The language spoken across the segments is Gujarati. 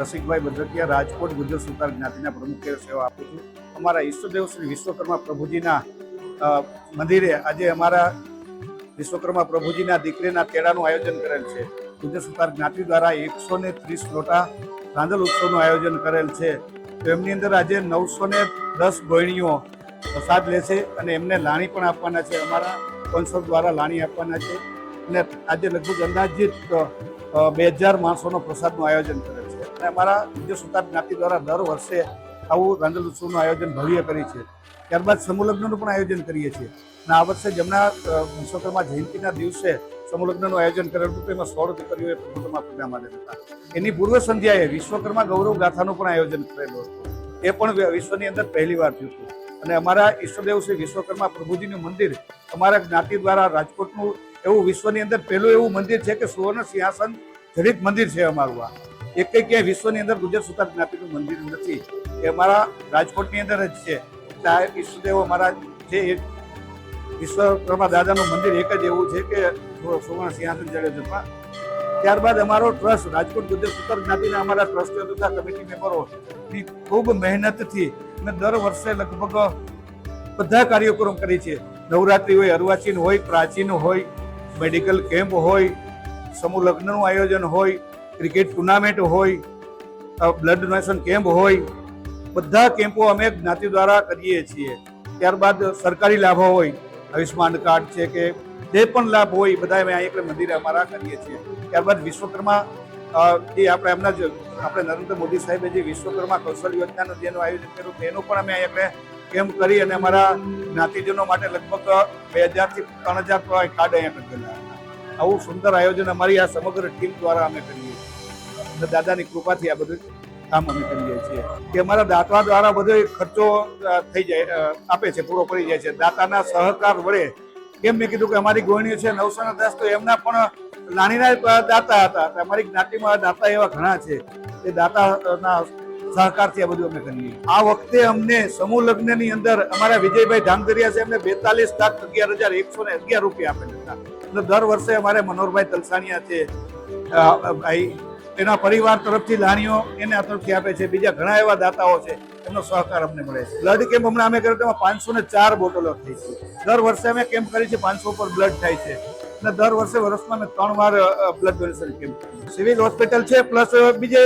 રસિકભાઈ ભદ્રકિયા, રાજકોટ ગુજર સુતાર જ્ઞાતિના પ્રમુખ સેવા આપું છું. અમારા ઈષ્ટદેવ શ્રી વિશ્વકર્મા પ્રભુજીના મંદિરે આજે અમારા વિશ્વકર્મા પ્રભુજીના દીકરીના તેડાનું આયોજન કરેલ છે. ગુજર સુતાર જ્ઞાતિ દ્વારા એકસો ને ત્રીસ લોટા રાંધલ ઉત્સવનું આયોજન કરેલ છે. તો એમની અંદર આજે નવસો ને દસ ગોયણીઓ પ્રસાદ લે છે અને એમને લાણી પણ આપવાના છે. અમારા સ્પોન્સર દ્વારા લાણી આપવાના છે. અને આજે લગભગ અંદાજિત બે હજાર માણસોનો પ્રસાદનું આયોજન કરેલ અને અમારા ગુજર સુતાર જ્ઞાતિ દ્વારા દર વર્ષે આવું રાંદલ ઉત્સવનું આયોજન ભવ્ય કરી છે. ત્યારબાદ સમૂહલગ્નનું પણ આયોજન કરીએ છીએ. અને આ વર્ષે જેમના વિશ્વકર્મા જયંતિના દિવસે સમૂહલગ્નનું આયોજન કરેલું હતું, તેમાં સોળ દીકરીઓએ પ્રભુત્વમાં પૂજા માટે હતા. એની પૂર્વ સંધ્યાએ વિશ્વકર્મા ગૌરવ ગાથાનું પણ આયોજન કરેલું હતું. એ પણ વિશ્વની અંદર પહેલી વાર થયું હતું. અને અમારા ઈષ્ટદેવ શ્રી વિશ્વકર્મા પ્રભુજીનું મંદિર અમારા જ્ઞાતિ દ્વારા રાજકોટનું એવું વિશ્વની અંદર પહેલું એવું મંદિર છે કે સુવર્ણ સિંહાસન જડિત મંદિર છે અમારું આ. એક ક્યાંય વિશ્વની અંદર ગુજરાત સુતાર જ્ઞાતિનું મંદિર નથી એ અમારા રાજકોટની અંદર જ છે. ત્યાં ઈષ્ટદેવ અમારા જે એક વિશ્વકર્મા દાદાનું મંદિર એક જ એવું છે કે સુવર્ણ સિંહાસન જડે છે. ત્યારબાદ અમારો ટ્રસ્ટ રાજકોટ ગુજરાત સુતાર જ્ઞાતિના અમારા ટ્રસ્ટીઓ તથા કમિટી મેમ્બરોની ખૂબ મહેનતથી અમે દર વર્ષે લગભગ બધા કાર્યક્રમ કરી છે. નવરાત્રી હોય, અર્વાચીન હોય, પ્રાચીન હોય, મેડિકલ કેમ્પ હોય, સમૂહ લગ્નનું આયોજન હોય ક્રિકેટ ટુર્નામેન્ટ હોય બ્લડ ડોનેશન કેમ્પ હોય, બધા કેમ્પો અમે જ્ઞાતિ દ્વારા કરીએ છીએ. ત્યારબાદ સરકારી લાભો હોય આયુષ્માન કાર્ડ છે કે જે પણ લાભ હોય બધા અમે અહીંયા આગળ મંદિરે અમારા કરીએ છીએ. ત્યારબાદ વિશ્વકર્મા જે આપણે એમના જ, આપણે નરેન્દ્ર મોદી સાહેબે જે વિશ્વકર્મા કૌશલ યોજનાનું જેનું આયોજન કર્યું, તેનું પણ અમે અહીંયા કેમ્પ કરી અને અમારા જ્ઞાતિજનો માટે લગભગ બે હજારથી ત્રણ હજાર કાર્ડ અહીંયા કરેલા આવું સુંદર આયોજન અમારી આ સમગ્ર ટીમ દ્વારા અમે કરીએ છીએ. અને દાદાની કૃપાથી આ બધું કામ અમે કરીએ છીએ. કે અમારા દાતા દ્વારા બધો ખર્ચો થઈ જાય આપે છે, પૂરો પડી જાય છે. દાતાના સહકાર વડે કેમ મેં કીધું કે અમારી ગોળણીઓ છે નવસો દાસ, તો એમના પણ નાનીના દાતા હતા. અમારી જ્ઞાતિમાં દાતા એવા ઘણા છે. એ દાતાના સહકારથી આ બધું અમે કરીએ આ વખતે અમને સમૂહ લગ્નની અંદર અમારા વિજયભાઈ ધામદરિયા છે એમને બેતાલીસ લાખ અગિયાર હજાર એકસો ને અગિયાર રૂપિયા આપેલા હતા. દર વર્ષે અમારે મનોહરભાઈ તલસાણીયા છે ભાઈ, એના પરિવાર તરફથી લાણીઓ એના તરફથી આપે છે. બીજા ઘણા એવા દાતાઓ છે, એમનો સહકાર અમને મળે છે. બ્લડ કેમ્પ હમણાં અમે કર્યો તેમાં પાંચસો ને ચાર બોટલો થઈ છે. દર વર્ષે અમે કેમ્પ કરી છે પાંચસો પર બ્લડ થાય છે. અને દર વર્ષે વર્ષમાં અમે ત્રણ વાર blood donation camp civil hospital છે પ્લસ બીજે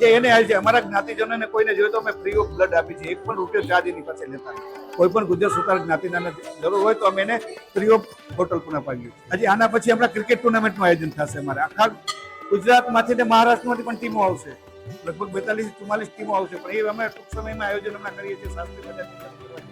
જે એને આવે છે, અમારા જ્ઞાતિજનોને કોઈને જોઈએ તો અમે ફ્રી ઓફ બ્લડ આપી છે એક પણ રૂપિયો ચાર્જ એની પાસે લેતા કોઈ પણ ગુજરાત સુતાર જ્ઞાતિના જરૂર હોય તો અમે એને ફ્રી ઓફ હોટલ પણ અપાવીએ હજી આના પછી હમણાં ક્રિકેટ ટુર્નામેન્ટનું આયોજન થશે અમારે. આખા ગુજરાતમાંથી ને મહારાષ્ટ્રમાંથી પણ ટીમો આવશે. લગભગ બેતાલીસ, ચુમ્માલીસ ટીમો આવશે. પણ એ અમે ટૂંક સમયમાં આયોજન હમણાં કરીએ છીએ. શાસ્ત્રી પદ્ધતિ